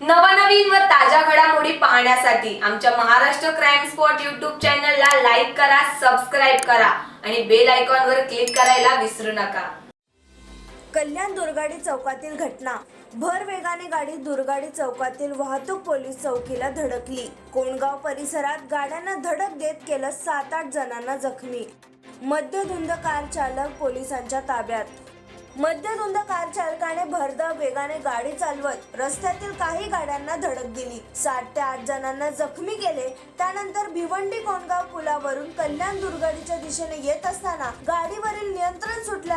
नवनवीन व ताज्या घडामोडी पाहण्यासाठी आमच्या महाराष्ट्र क्राईम स्पॉट युट्यूब चॅनलला लाईक करा सबस्क्राईब करा आणि बेल आयकॉनवर क्लिक करायला विसरू नका. कल्याण दुर्गाडी चौकातील घटना. भर वेगाने गाडी दुर्गाडी चौकातील वाहतूक पोलीस चौकीला धडकली. कोणगाव परिसरात गाड्यांना धडक देत केलं सात आठ जणांना जखमी. मध्यधुंद कार चालक पोलिसांच्या ताब्यात. मध्यधुंद कार चालकाने भरधाव वेगाने गाडी चालवत रस्त्यातील काही गाड्यांना धडक दिली. सात ते आठ जणांना जखमी केले. त्यानंतर भिवंडी कोंडगाव पुलावरून कल्याण दुर्गाडीच्या दिशेने येत असताना गाडीवरील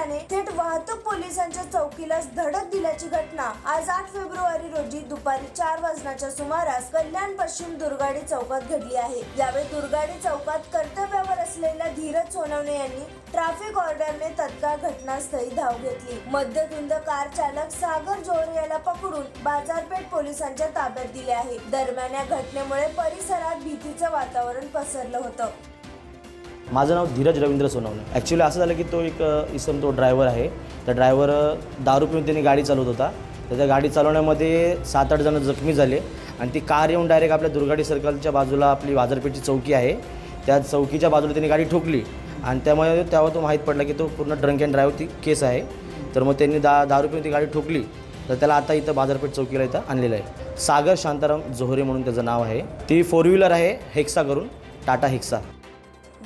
नियंत्रण थेट वाहतूक पोलिसांच्या चौकीलाच धडक दिल्याची घटना. आज आठ फेब्रुवारी रोजी दुपारी चार वाजण्याच्या सुमारास कल्याण पश्चिम दुर्गाडी चौकात घडली आहे. यावेळी दुर्गाडी चौकात कर्तव्यावर असलेल्या धीरज सोनवणे यांनी ट्रॅफिक ऑर्डरने तत्काळ घटनास्थळी धाव घेतली. मध्यधुंद कार चालक सागर जोहर याला पकडून बाजारपेठ पोलिसांच्या ताब्यात दिले आहे. दरम्यान या घटनेमुळे परिसरात भीतीचं वातावरण पसरलं होतं. माझं नाव धीरज रवींद्र सोनवणे. ॲक्च्युली असं झालं की तो एक इसम तो ड्रायव्हर आहे. त्या ड्रायव्हर दारू पिऊन त्यांनी गाडी चालवत होता. तर त्या गाडी चालवण्यामध्ये सात आठ जण जखमी झाले आणि ती कार येऊन डायरेक्ट आपल्या दुर्गाडी सर्कलच्या बाजूला आपली बाजारपेठची चौकी आहे. त्या चौकीच्या बाजूला त्यांनी गाडी ठोकली आणि त्यामुळे तेव्हा तो माहीत पडला की तो पूर्ण ड्रंक अँड ड्राईव्ह ती केस आहे. तर मग त्यांनी दा दारू पिऊन ती गाडी ठोकली. तर त्याला आता इथं बाजारपेठ चौकीला इथं आणलेलं आहे. सागर शांताराम जोहरे म्हणून त्याचं नाव आहे. ती फोर व्हीलर आहे हेक्सा करून Tata Hexa.